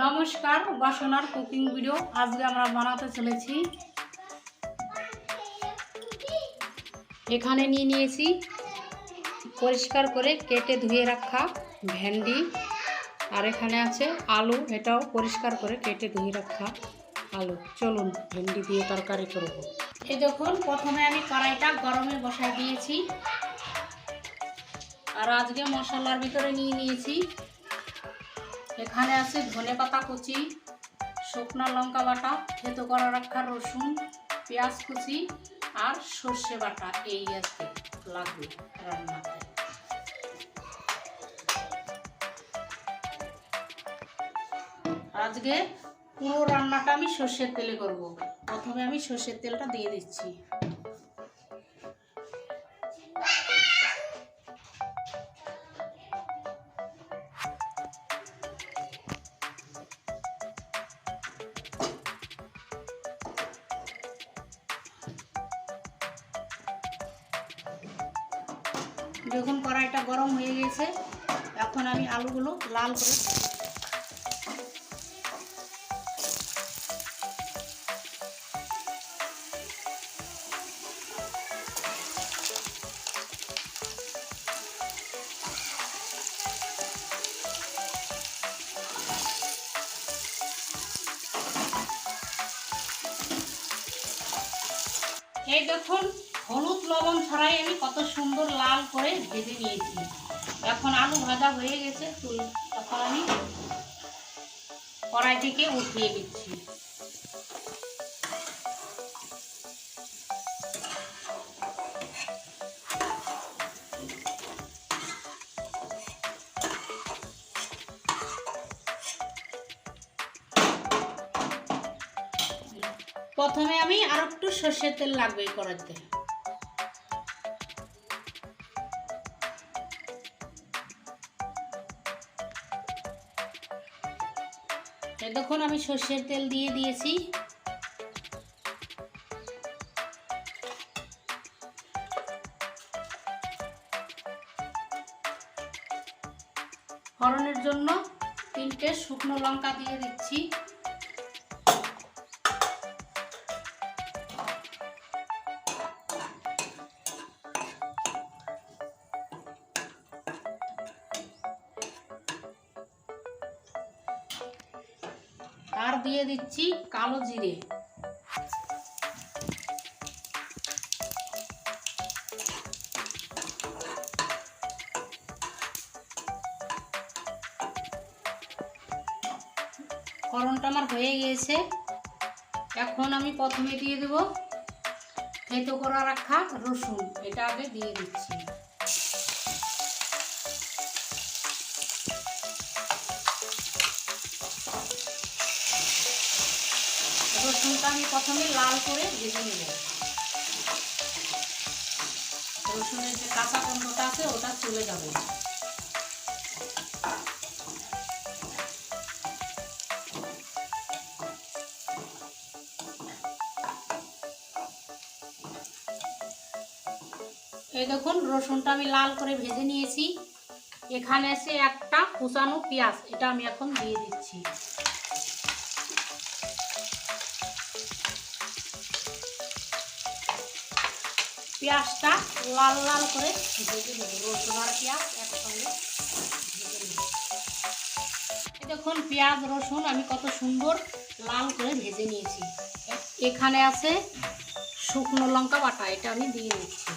নমস্কার, বাসনার cooking video আজকে আমরা বানাতে চলেছি। এখানে নিয়ে নিয়েছি পরিষ্কার করে কেটে ধুয়ে রাখা ভেন্ডি, আর এখানে আছে আলু, এটাও পরিষ্কার করে কেটে ধুয়ে রাখা আলু। চলুন, ভেন্ডি দিয়ে তরকারি করব। এই দেখুন, প্রথমে আমি কড়াইটা গরমে বসাই দিয়েছি। আর আজকে মশলার ভিতরে নিয়ে নিয়েছি এখানে আছে ধনে পাতা কুচি, শুকনো লঙ্কা বাটা, থেতো করা রাখা রসুন, পেঁয়াজ কুচি আর সর্ষে বাটা। এই আছে লাগবে রান্নাতে। আজকে পুরো রান্নাটা আমি সর্ষের তেলে করব। প্রথমে আমি সর্ষের তেলটা দিয়ে দিচ্ছি। যখন কড়াইটা গরম হয়ে গেছে এখন আমি আলুগুলো লাল করে এই দেখুন হলুদ লবণ ছড়াই আমি কত সুন্দর লাল করে ভেজে নিয়েছি। এখন আলু ভাজা হয়ে গেছে তুল তখন আমি কড়াই থেকে উঠিয়ে দিচ্ছি প্রথমে আমি আর একটু সর্ষের তেল লাগবে কড়াইতে। আমি সর্ষের তেল দিয়ে দিয়েছি। ফড়নের জন্য তিনটে শুকনো লঙ্কা দিয়ে দিচ্ছি। কালো জিরে। করনটা আমার হয়ে গিয়েছে। এখন আমি প্রথমে দিয়ে দেব থেতো করা রাখা রসুন। এটা আগে দিয়ে দিচ্ছি। প্রথমে লাল করে ভেজে নেব। রসুনের যে কাঁচা গন্ধটা আছে, ওটা চলে যাবে। এই দেখুন, রসুনটা আমি লাল করে ভেজে নিয়েছি। এখানে আছে একটা কুচানো পেঁয়াজ, এটা আমি এখন দিয়ে দিচ্ছি। পেঁয়াজটা লাল লাল করে ভেজে নেব। রসুন আর পেঁয়াজ একসঙ্গে দেখুন, পেঁয়াজ, রসুন আমি কত সুন্দর লাল করে ভেজে নিয়েছি। এখানে আছে শুকনো লঙ্কা বাটা, এটা আমি দিয়ে দিচ্ছি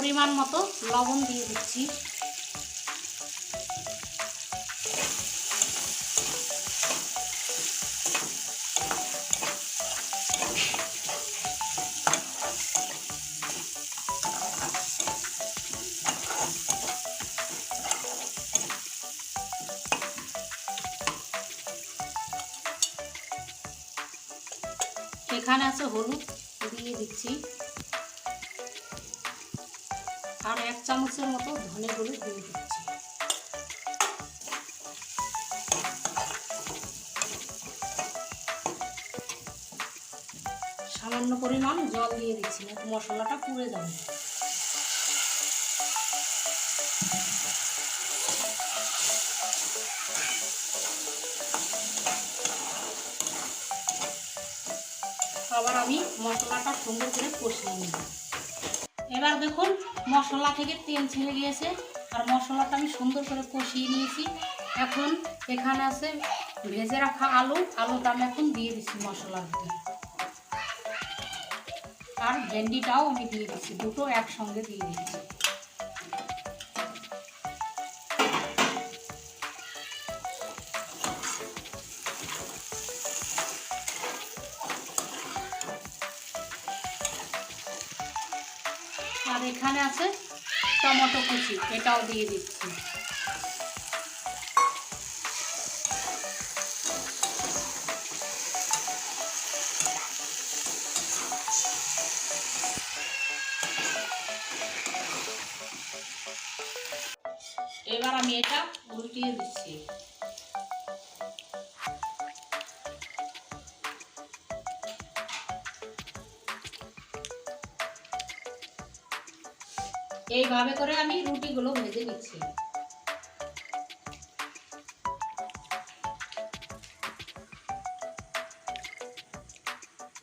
পরিমাণ মতো লবণ দিয়ে দিচ্ছি। এখানে আছে হলুদ দিয়ে দিচ্ছি। আর এক চামচের মতো ধনে হলুদ দিয়ে দিচ্ছি। সামান্য পরিমাণ জল দিয়ে দিচ্ছি, না মশলাটা পুড়ে যাবে। আবার আমি মশলাটা সুন্দর করে কষিয়ে নিই এবার দেখুন মশলা থেকে তেল ছেড়ে গিয়েছে। আর মশলাটা আমি সুন্দর করে কষিয়ে নিয়েছি। এখন এখানে আছে ভেজে রাখা আলু। আলুটা আমি এখন দিয়ে দিচ্ছি মশলার ভিতরে আর ভেন্ডিটাও আমি দিয়ে দিচ্ছি। দুটো একসঙ্গে দিয়ে দিচ্ছি। আর এখানে আছে টমেটো কুচি এটাও দিয়ে দিচ্ছি। এইভাবে করে আমি রুটিগুলো ভেজে নিচ্ছি।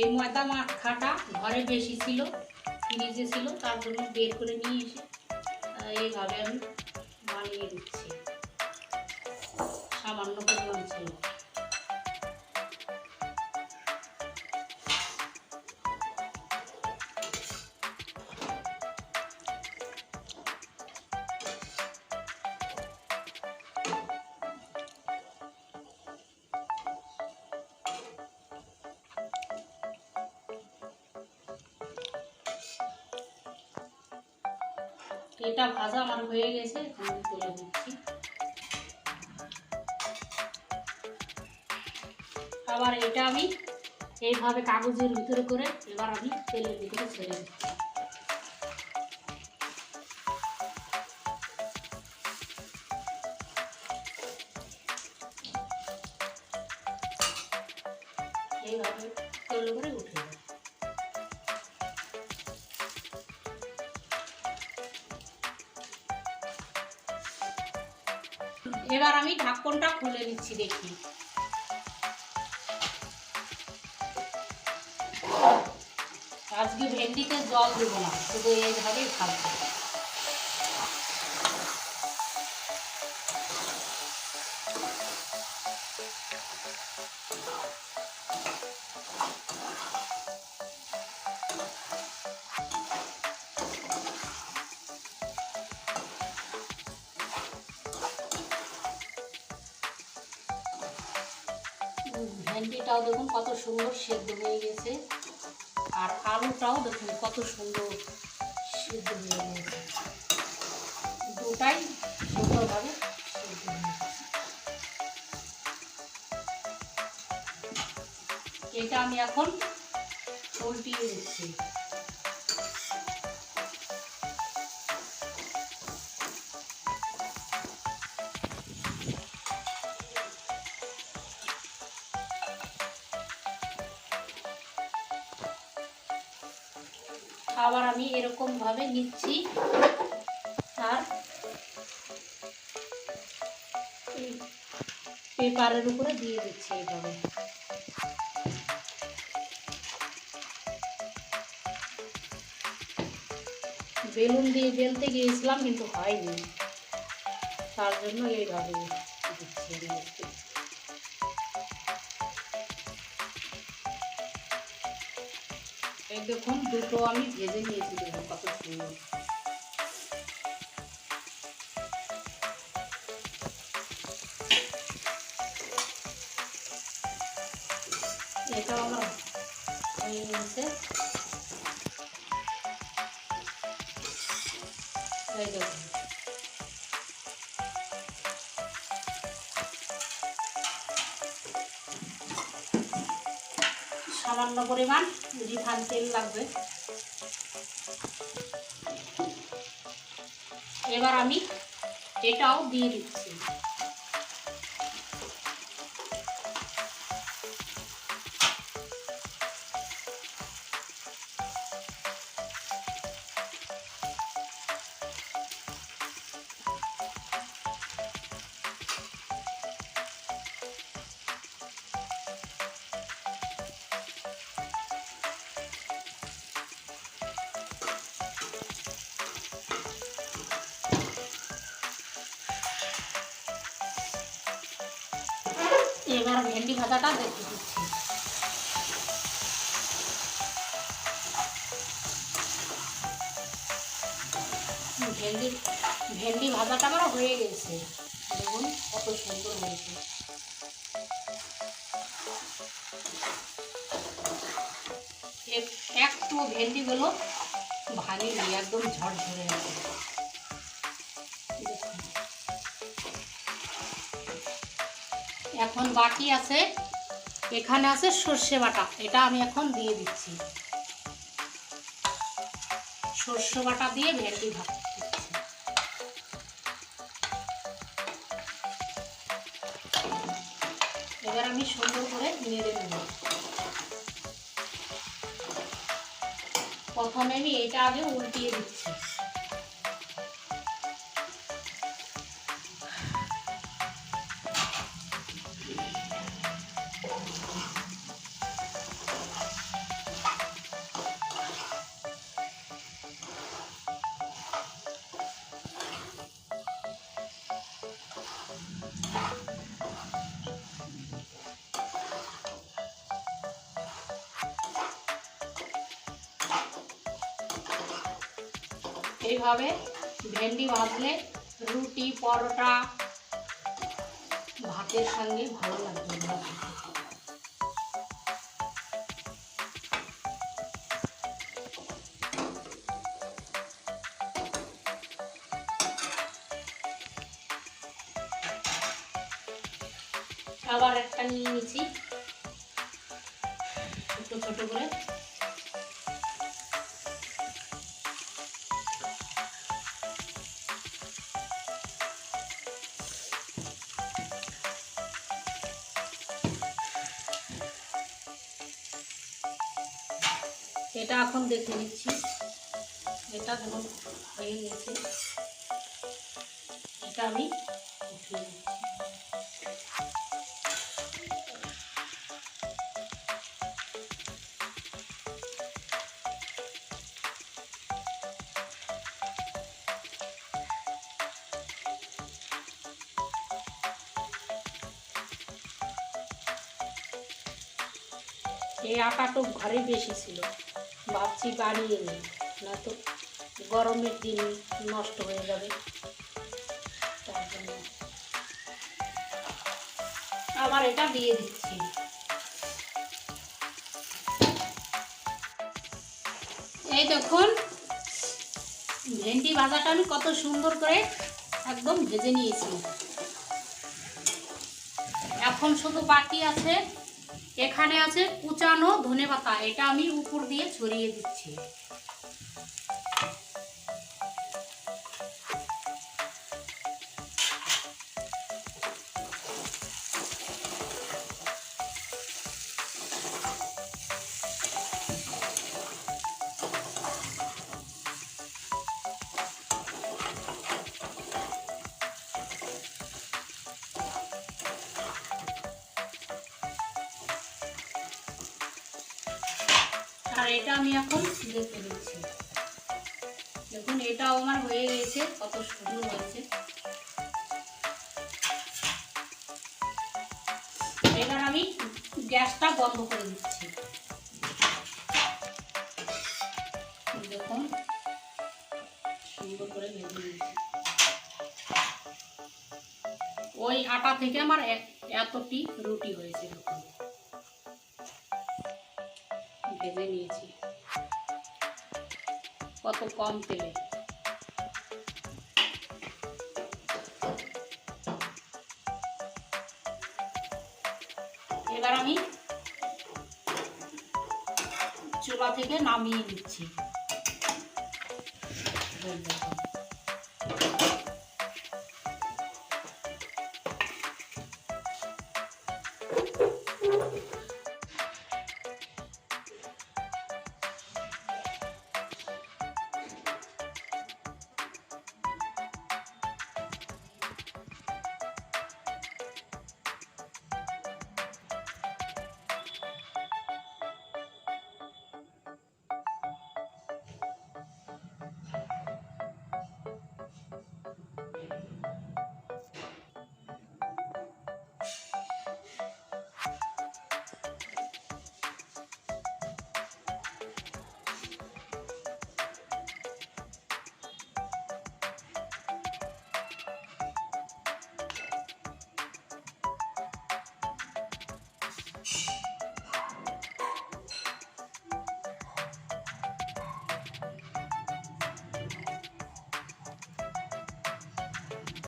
এই ময়দা মাখাটা ঘরে বেশি ছিল, ফ্রিজে ছিল, তার জন্য বের করে নিয়ে এসে এইভাবে আমি বানিয়ে দিচ্ছি। সামান্য পরিমাণ এটা ভাজা আমার হয়ে গেছে তুলে আবার এটা আমি এইভাবে কাগজের ভিতরে করে এবার আমি তেলের ভিতরে ছেড়ে দিচ্ছি। আজকে ভেন্ডিতে জল দেবো না, শুধু এইভাবেই খাব। ভেন্ডিটাও দেখুন কত সুন্দর সেদ্ধ হয়ে গেছে। আর আলুটাও দেখুন কত সুন্দর সেদ্ধ হয়ে গেছে। দুটাই সুন্দরভাবে সেদ্ধ হয়ে এটা আমি এখন উল্টিয়ে দিচ্ছি। আবার আমি এরকম ভাবে নিচ্ছি। আর পেপারের উপরে দিয়ে দিচ্ছি এইভাবে বেলুন দিয়ে বেলতে গিয়েছিলাম, কিন্তু হয়নি। তার জন্য এইভাবে দিচ্ছি এই দেখুন, দুটো আমি ভেজে নিয়েছি, দেখুন কত সুন্দর। এটা আমার হয়ে গেছে এই দেখুন। সামান্য পরিমাণ রিফাইন তেল লাগবে। এবার আমি এটাও দিয়ে দিচ্ছি। এবার ভেন্ডি ভাজাটা দেখতে দিচ্ছি। ভেন্ডি ভেন্ডি ভাজাটা আমার হয়ে গেছে। দেখুন কত সুন্দর হয়েছে। এক- একটু ভেন্ডিগুলো ভাঙিনি একদম ঝরঝরে আছে এখন বাকি আছে। এখানে আছে সর্ষে বাটা। এটা আমি এখন দিয়ে দিচ্ছি। সর্ষে বাটা দিয়ে ভেন্ডি ভাত এবার আমি সুন্দর করে নেড়ে নেব। প্রথমে আমি এটা আগে উল্টিয়ে দিচ্ছি। এইভাবে ভেন্ডি ভাজলে রুটি পরোটা ভাতের সঙ্গে ভালো লাগবে এটা এখন দেখে নিচ্ছি। এটা ধরুন হয়ে গেছে। এটা আমি উঠিয়ে নিচ্ছি। এই আটাটুক ঘরে বেশি ছিল। ভাবছি বাড়িয়ে নিই না তো গরমের দিন নষ্ট হয়ে যাবে। তার জন্য আবার এটা দিয়ে দিচ্ছি। এই দেখুন, ভেন্ডি ভাজাটা আমি কত সুন্দর করে একদম ভেজে নিয়েছি। এখন শুধু বাকি আছে এখানে আছে কুচানো ধনে পাতা এটা আমি উপর দিয়ে ছড়িয়ে দিচ্ছি। এটা আমি এখন দেখে দিচ্ছি। দেখুন, এটাও আমার হয়ে গেছে, কত সুন্দর হয়েছে। এবার আমি গ্যাসটা বন্ধ করে দিচ্ছি। দেখুন, সুন্দর করে নিয়েছি। ওই আটা থেকে আমার এতটি রুটি হয়েছে, দেখুন। ভেজে নিয়েছি কত কম তেলে এবার আমি চুলা থেকে নামিয়ে নিচ্ছি Thank you.